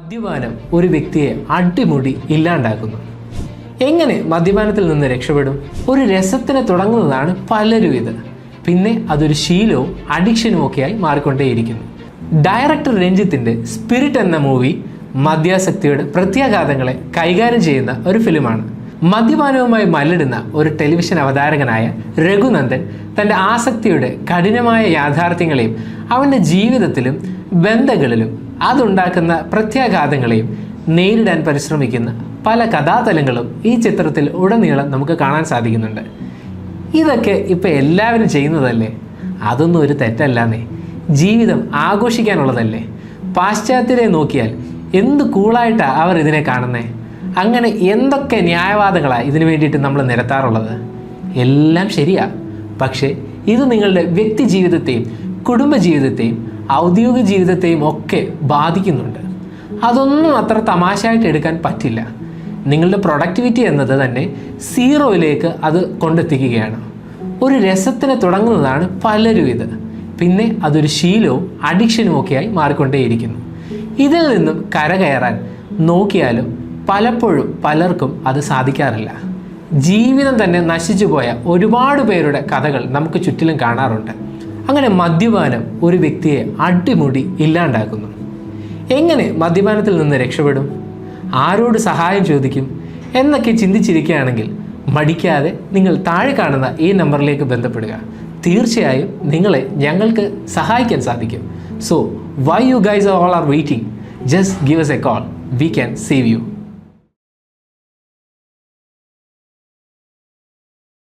മദ്യപാനം ഒരു വ്യക്തിയെ അടിമുടി ഇല്ലാണ്ടാക്കുന്നു. എങ്ങനെ മദ്യപാനത്തിൽ നിന്ന് രക്ഷപ്പെടും? ഒരു രസത്തിന് തുടങ്ങുന്നതാണ് പലരും ഇത്. പിന്നെ അതൊരു ശീലവും അഡിക്ഷനും ഒക്കെയായി മാറിക്കൊണ്ടേയിരിക്കുന്നു. ഡയറക്ടർ രഞ്ജിത്തിന്റെ സ്പിരിറ്റ് എന്ന മൂവി മദ്യാസക്തിയുടെ പ്രത്യാഘാതങ്ങളെ കൈകാര്യം ചെയ്യുന്ന ഒരു ഫിലിമാണ്. മദ്യപാനവുമായി മല്ലിടുന്ന ഒരു ടെലിവിഷൻ അവതാരകനായ രഘുനന്ദൻ തന്റെ ആസക്തിയുടെ കഠിനമായ യാഥാർത്ഥ്യങ്ങളെയും അവന്റെ ജീവിതത്തിലും ബന്ധങ്ങളിലും അതുണ്ടാക്കുന്ന പ്രത്യാഘാതങ്ങളെയും നേരിടാൻ പരിശ്രമിക്കുന്ന പല കഥാതലങ്ങളും ഈ ചിത്രത്തിൽ ഉടനീളം നമുക്ക് കാണാൻ സാധിക്കുന്നുണ്ട്. ഇതൊക്കെ ഇപ്പം എല്ലാവരും ചെയ്യുന്നതല്ലേ? അതൊന്നും ഒരു തെറ്റല്ലാന്നേ. ജീവിതം ആഘോഷിക്കാനുള്ളതല്ലേ? പാശ്ചാത്യരെ നോക്കിയാൽ എന്ത് കൂളായിട്ടാണ് അവർ ഇതിനെ കാണുന്നേ? അങ്ങനെ എന്തൊക്കെ ന്യായവാദങ്ങളാണ് ഇതിനു വേണ്ടിയിട്ട് നമ്മൾ നിരത്താറുള്ളത്? എല്ലാം ശരിയാ. പക്ഷേ ഇത് നിങ്ങളുടെ വ്യക്തി ജീവിതത്തെയും കുടുംബ ജീവിതത്തെയും ഔദ്യോഗിക ജീവിതത്തെയും ഒക്കെ ബാധിക്കുന്നുണ്ട്. അതൊന്നും അത്ര തമാശയായിട്ട് എടുക്കാൻ പറ്റില്ല. നിങ്ങളുടെ പ്രൊഡക്ടിവിറ്റി എന്നത് തന്നെ സീറോയിലേക്ക് അത് കൊണ്ടെത്തിക്കുകയാണ്. ഒരു രസത്തിന് തുടങ്ങുന്നതാണ് പലരും ഇത്. പിന്നെ അതൊരു ശീലവും അഡിക്ഷനും ഒക്കെയായി മാറിക്കൊണ്ടേയിരിക്കുന്നു. ഇതിൽ നിന്നും കരകയറാൻ നോക്കിയാലും പലപ്പോഴും പലർക്കും അത് സാധിക്കാറില്ല. ജീവിതം തന്നെ നശിച്ചു പോയ ഒരുപാട് പേരുടെ കഥകൾ നമുക്ക് ചുറ്റിലും കാണാറുണ്ട്. അങ്ങനെ മദ്യപാനം ഒരു വ്യക്തിയെ അടിമുടി ഇല്ലാണ്ടാക്കുന്നു. എങ്ങനെ മദ്യപാനത്തിൽ നിന്ന് രക്ഷപ്പെടും? ആരോട് സഹായം ചോദിക്കും? എന്നൊക്കെ ചിന്തിച്ചിരിക്കുകയാണെങ്കിൽ മടിക്കാതെ നിങ്ങൾ താഴെ കാണുന്ന ഈ നമ്പറിലേക്ക് ബന്ധപ്പെടുക. തീർച്ചയായും നിങ്ങളെ ഞങ്ങൾക്ക് സഹായിക്കാൻ സാധിക്കും. So why you guys all are waiting just give us a call we can save you